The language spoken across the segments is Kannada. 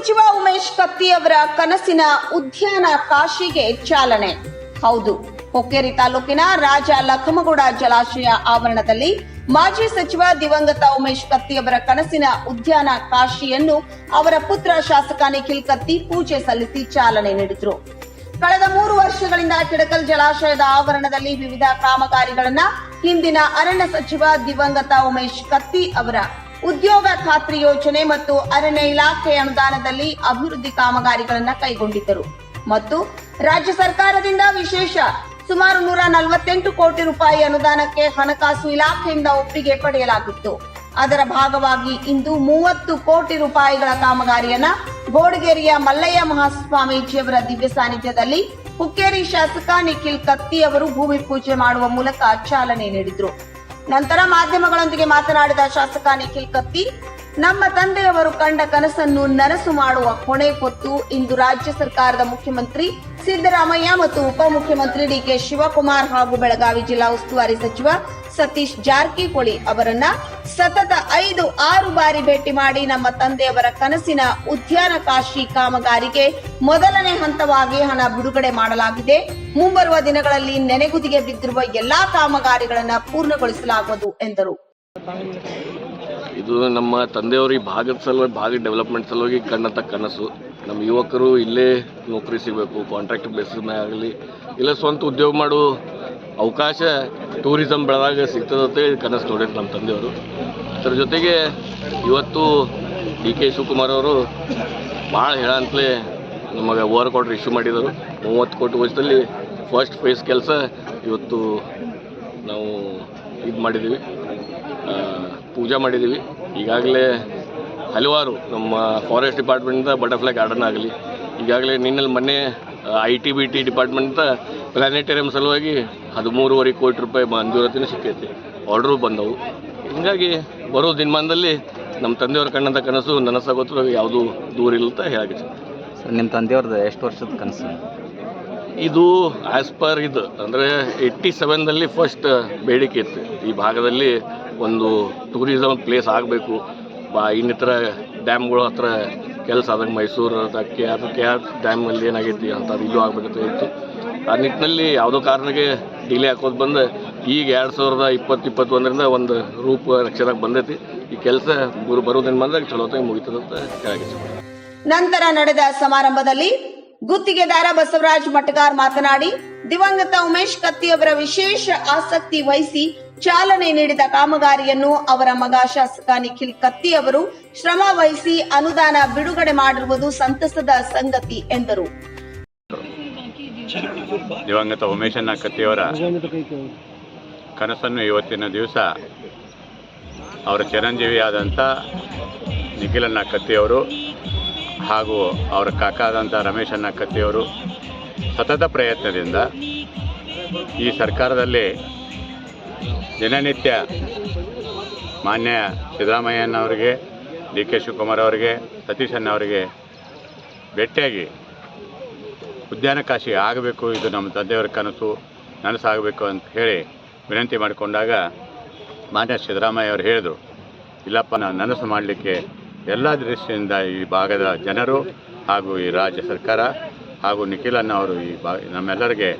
ಕತ್ತಿ ಅವರ ಕನಸಿನ ಉದ್ಯಾನ ಕಾಶಿಗೆ ಚಾಲನೆ. ಹೌದು, ಹೊಕ್ಕೇರಿ ತಾಲೂಕಿನ ರಾಜ ಲಖಮಗೌಡ ಜಲಾಶಯ ಆವರಣದಲ್ಲಿ ಮಾಜಿ ಸಚಿವ ದಿವಂಗತ ಉಮೇಶ್ ಕತ್ತಿ ಅವರ ಕನಸಿನ ಉದ್ಯಾನ ಕಾಶಿಯನ್ನು ಅವರ ಪುತ್ರ ಶಾಸಕ ನಿಖಿಲ್ ಕತ್ತಿ ಪೂಜೆ ಸಲ್ಲಿಸಿ ಚಾಲನೆ ನೀಡಿದರು. ಕಳೆದ ಮೂರು ವರ್ಷಗಳಿಂದ ಕಿಡಕಲ್ ಜಲಾಶಯದ ಆವರಣದಲ್ಲಿ ವಿವಿಧ ಕಾಮಗಾರಿಗಳನ್ನ ಹಿಂದಿನ ಅರಣ್ಯ ಸಚಿವ ದಿವಂಗತ ಉಮೇಶ್ ಕತ್ತಿ ಅವರ ಉದ್ಯೋಗ ಖಾತ್ರಿ ಯೋಜನೆ ಮತ್ತು ಅರಣ್ಯ ಇಲಾಖೆ ಅನುದಾನದಲ್ಲಿ ಅಭಿವೃದ್ಧಿ ಕಾಮಗಾರಿಗಳನ್ನು ಕೈಗೊಂಡಿದ್ದರು. ಮತ್ತು ರಾಜ್ಯ ಸರ್ಕಾರದಿಂದ ವಿಶೇಷ ಸುಮಾರು ನೂರ ನಲವತ್ತೆಂಟು ಕೋಟಿ ರೂಪಾಯಿ ಅನುದಾನಕ್ಕೆ ಹಣಕಾಸು ಇಲಾಖೆಯಿಂದ ಒಪ್ಪಿಗೆ ಪಡೆಯಲಾಗಿತ್ತು. ಅದರ ಭಾಗವಾಗಿ ಇಂದು ಮೂವತ್ತು ಕೋಟಿ ರೂಪಾಯಿಗಳ ಕಾಮಗಾರಿಯನ್ನ ಗೋಡಗೇರಿಯ ಮಲ್ಲಯ್ಯ ಮಹಾಸ್ವಾಮೀಜಿಯವರ ದಿವ್ಯ ಸಾನ್ನಿಧ್ಯದಲ್ಲಿ ಹುಕ್ಕೇರಿ ಶಾಸಕ ನಿಖಿಲ್ ಕತ್ತಿ ಅವರು ಭೂಮಿ ಪೂಜೆ ಮಾಡುವ ಮೂಲಕ ಚಾಲನೆ ನೀಡಿದ್ರು. ನಂತರ ಮಾಧ್ಯಮಗಳೊಂದಿಗೆ ಮಾತನಾಡಿದ ಶಾಸಕ ನಿಖಿಲ್ ಕತ್ತಿ, ನಮ್ಮ ತಂದೆಯವರು ಕಂಡ ಕನಸನ್ನು ನನಸು ಮಾಡುವ ಹೊಣೆ ಹೊತ್ತು ಇಂದು ರಾಜ್ಯ ಸರ್ಕಾರದ ಮುಖ್ಯಮಂತ್ರಿ ಸಿದ್ದರಾಮಯ್ಯ ಮತ್ತು ಉಪಮುಖ್ಯಮಂತ್ರಿ ಡಿಕೆ ಶಿವಕುಮಾರ್ ಹಾಗೂ ಬೆಳಗಾವಿ ಜಿಲ್ಲಾ ಉಸ್ತುವಾರಿ ಸಚಿವ ಸತೀಶ್ ಜಾರಕಿಹೊಳಿ ಅವರನ್ನ ಸತತ ಐದು ಆರು ಬಾರಿ ಭೇಟಿ ಮಾಡಿ ನಮ್ಮ ತಂದೆಯವರ ಕನಸಿನ ಉದ್ಯಾನ ಕಾಶಿ ಕಾಮಗಾರಿಗೆ ಮೊದಲನೇ ಹಂತವಾಗಿ ಹಣ ಬಿಡುಗಡೆ ಮಾಡಲಾಗಿದೆ. ಮುಂಬರುವ ದಿನಗಳಲ್ಲಿ ನೆನೆಗುದಿಗೆ ಬಿದ್ದಿರುವ ಎಲ್ಲಾ ಕಾಮಗಾರಿಗಳನ್ನ ಪೂರ್ಣಗೊಳಿಸಲಾಗುವುದು ಎಂದರು. ಇದು ನಮ್ಮ ತಂದೆಯವ್ರಿಗೆ ಭಾಗದ ಸಲುವಾಗಿ ಭಾಗ ಡೆವಲಪ್ಮೆಂಟ್ ಸಲುವಾಗಿ ಕಂಡಂಥ ಕನಸು. ನಮ್ಮ ಯುವಕರು ಇಲ್ಲೇ ನೌಕರಿ ಸಿಗಬೇಕು ಕಾಂಟ್ರಾಕ್ಟ್ ಬೇಸಿಸ್ ಮೇಲೆ ಆಗಲಿ, ಇಲ್ಲ ಸ್ವಂತ ಉದ್ಯೋಗ ಮಾಡೋ ಅವಕಾಶ ಟೂರಿಸಮ್ ಬೆಳೆದಾಗ ಹೇಳಿ ಕನಸು ನೋಡಿದ್ರು ನಮ್ಮ ತಂದೆಯವರು. ಅದರ ಜೊತೆಗೆ ಇವತ್ತು ಡಿ ಕೆ ಶಿವಕುಮಾರ್ ಅವರು ಭಾಳ ಹೇಳಂತಲೇ ನಮಗೆ ಓವರ್ ಆರ್ಡರ್ ಇಶ್ಯೂ ಮಾಡಿದರು. ಮೂವತ್ತು ಕೋಟಿ ವರ್ಷದಲ್ಲಿ ಫಸ್ಟ್ ಫೇಸ್ ಕೆಲಸ ಇವತ್ತು ನಾವು ಇದು ಮಾಡಿದ್ದೀವಿ. ಪೂಜೆ ಮಾಡಿದ್ದೀವಿ. ಈಗಾಗಲೇ ಹಲವಾರು ನಮ್ಮ ಫಾರೆಸ್ಟ್ ಡಿಪಾರ್ಟ್ಮೆಂಟಿಂದ ಬಟರ್ಫ್ಲೈ ಗಾರ್ಡನ್ ಆಗಲಿ, ಈಗಾಗಲೇ ನಿನ್ನಲ್ಲಿ ಮೊನ್ನೆ ಐ ಟಿ ಬಿ ಟಿ ಡಿಪಾರ್ಟ್ಮೆಂಟ್ದ ಪ್ಲಾನೆಟೇರಿಯಂ ಸಲುವಾಗಿ ಹದಿಮೂರುವರೆ ಕೋಟಿ ರೂಪಾಯಿ ಮಂಜೂರಾತಿನೂ ಸಿಕ್ಕೈತಿ. ಆರ್ಡ್ರು ಬಂದವು. ಹೀಗಾಗಿ ಬರೋ ದಿನಮಾನದಲ್ಲಿ ನಮ್ಮ ತಂದೆಯವ್ರ ಕಣ್ಣಂಥ ಕನಸು ನನಸಾಗೋತ್ರ ಯಾವುದು ದೂರ ಇಲ್ಲ ಅಂತ ಹೇಳಿ ಸರ್ ನಿಮ್ಮ ತಂದೆಯವ್ರದ್ದು ಎಷ್ಟು ವರ್ಷದ ಕನಸು? ಇದು ಆ್ಯಸ್ ಪರ್ ಇದು. ಅಂದರೆ ಏಯ್ಟಿ ಸೆವೆನ್ದಲ್ಲಿ ಫಸ್ಟ್ ಬೇಡಿಕೆ ಇತ್ತು. ಈ ಭಾಗದಲ್ಲಿ ಒಂದು ಟೂರಿಸಮ್ ಪ್ಲೇಸ್ ಆಗಬೇಕು. ಬಾ ಇನ್ನಿತರ ಡ್ಯಾಮ್ಗಳು ಹತ್ರ ಕೆಲಸ ಆದಂಗೆ Mysuru K R K R ಡ್ಯಾಮಲ್ಲಿ ಏನಾಗೈತಿ ಅಂತ ಇದು ಆಗಬೇಕಂತ ಇತ್ತು. ಆ ನಿಟ್ಟಿನಲ್ಲಿ ಯಾವುದೋ ಕಾರಣಕ್ಕೆ ಡಿಲೇ ಹಾಕೋದು ಬಂದು ಈಗ ಎರಡು ಸಾವಿರದ ಇಪ್ಪತ್ತು, ಇಪ್ಪತ್ತೊಂದರಿಂದ ಒಂದು ರೂಪ ರಕ್ಷದಾಗ ಬಂದೈತಿ. ಈ ಕೆಲಸ ಗುರು ಬರೋ ದಿನ ಬಂದಾಗ ಚಲೋತ್ತಾಗಿ ಮುಗಿತದಂತ ಹೇಳಕ್ಕೆ ನಂತರ ನಡೆದ ಸಮಾರಂಭದಲ್ಲಿ ಗುತ್ತಿಗೆದಾರ ಬಸವರಾಜ್ ಮಟಗಾರ್ ಮಾತನಾಡಿ, ದಿವಂಗತ ಉಮೇಶ್ ಕತ್ತಿ ಅವರ ವಿಶೇಷ ಆಸಕ್ತಿ ವಹಿಸಿ ಚಾಲನೆ ನೀಡಿದ ಕಾಮಗಾರಿಯನ್ನು ಅವರ ಮಗ ಶಾಸಕ ನಿಖಿಲ್ ಕತ್ತಿ ಅವರು ಶ್ರಮ ವಹಿಸಿ ಅನುದಾನ ಬಿಡುಗಡೆ ಮಾಡಿರುವುದು ಸಂತಸದ ಸಂಗತಿ ಎಂದರು. ದಿವಂಗತ ಉಮೇಶಣ್ಣ ಕತ್ತಿಯವರ ಕನಸನ್ನು ಇವತ್ತಿನ ದಿವಸ ಅವರ ಚಿರಂಜೀವಿಯಾದಂಥ ನಿಖಿಲಣ್ಣ ಕತ್ತಿಯವರು ಹಾಗೂ ಅವರ ಕಾಕಾದಂಥ ರಮೇಶಣ್ಣ ಕತ್ತಿಯವರು ಸತತ ಪ್ರಯತ್ನದಿಂದ ಈ ಸರ್ಕಾರದಲ್ಲಿ ದಿನನಿತ್ಯ ಮಾನ್ಯ ಸಿದ್ದರಾಮಯ್ಯನವರಿಗೆ, ಡಿ ಕೆ ಶಿವಕುಮಾರ್ ಅವರಿಗೆ, ಸತೀಶ್ ಅವರಿಗೆ ಭೇಟಿಯಾಗಿ ಉದ್ಯಾನ ಕಾಶಿ ಆಗಬೇಕು, ಇದು ನಮ್ಮ ತಂದೆಯವರ ಕನಸು ನನಸಾಗಬೇಕು ಅಂತ ಹೇಳಿ ವಿನಂತಿ ಮಾಡಿಕೊಂಡಾಗ ಮಾನ್ಯ ಸಿದ್ದರಾಮಯ್ಯ ಅವರು ಹೇಳಿದರು, ಇಲ್ಲಪ್ಪ, ನಾನು ನನಸು ಮಾಡಲಿಕ್ಕೆ ಎಲ್ಲ ದೃಷ್ಟಿಯಿಂದ ಈ ಭಾಗದ ಜನರು ಹಾಗೂ ಈ ರಾಜ್ಯ ಸರ್ಕಾರ ಹಾಗೂ ನಿಖಿಲನ್ನು ಅವರು ಈ ಬಾ ನಮ್ಮೆಲ್ಲರಿಗೆ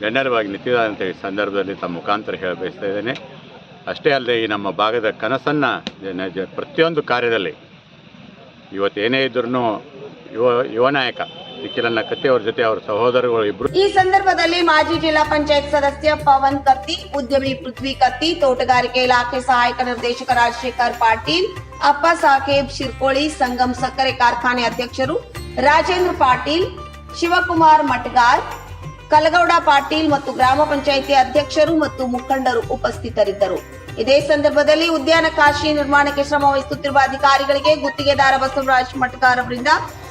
ಬೆನ್ನರವಾಗಿ ನಿಂತಿದ್ದಾರೆ ಈ ಸಂದರ್ಭದಲ್ಲಿ ತಮ್ಮ ಮುಖಾಂತರ ಹೇಳ ಅಷ್ಟೇ ಅಲ್ಲದೆ ಈ ನಮ್ಮ ಭಾಗದ ಕನಸನ್ನು ಪ್ರತಿಯೊಂದು ಕಾರ್ಯದಲ್ಲಿ ಇವತ್ತು ಏನೇ ಇದ್ರೂ ಯುವ ಯುವ ನಾಯಕ ನಿಖಿಲಣ್ಣ ಅವರ ಜೊತೆ ಅವರ ಸಹೋದರಗಳು ಇಬ್ರು. ಈ ಸಂದರ್ಭದಲ್ಲಿ ಮಾಜಿ ಜಿಲ್ಲಾ ಪಂಚಾಯತ್ ಸದಸ್ಯ ಪವನ್ ಕತ್ತಿ, ಉದ್ಯಮಿ ಪೃಥ್ವಿ ಕತ್ತಿ, ತೋಟಗಾರಿಕೆ ಇಲಾಖೆ ಸಹಾಯಕ ನಿರ್ದೇಶಕ ರಾಜಶೇಖರ್ ಪಾಟೀಲ್, ಅಪ್ಪ ಸಾಹೇಬ್ ಶಿರ್ಕೋಳಿ, ಸಂಗಮ್ ಸಕ್ಕರೆ ಕಾರ್ಖಾನೆ ಅಧ್ಯಕ್ಷರು ರಾಜೇಂದ್ರ ಪಾಟೀಲ್, ಶಿವಕುಮಾರ್ ಮಟ್ಗಾರ್ ಕಲಗೌಡ ಪಾಟೀಲ್ ಮತ್ತು ಗ್ರಾಮ ಪಂಚಾಯಿತಿ ಅಧ್ಯಕ್ಷರು ಮತ್ತು ಮುಖಂಡರು ಉಪಸ್ಥಿತರಿದ್ದರು. ಇದೇ ಸಂದರ್ಭದಲ್ಲಿ ಉದ್ಯಾನ ಕಾಶಿ ನಿರ್ಮಾಣಕ್ಕೆ ಶ್ರಮ ವಹಿಸುತ್ತಿರುವ ಅಧಿಕಾರಿಗಳಿಗೆ ಗುತ್ತಿಗೆದಾರ ಬಸವರಾಜ್ ಮಟ್ಗಾರ್ ಅವರಿಂದ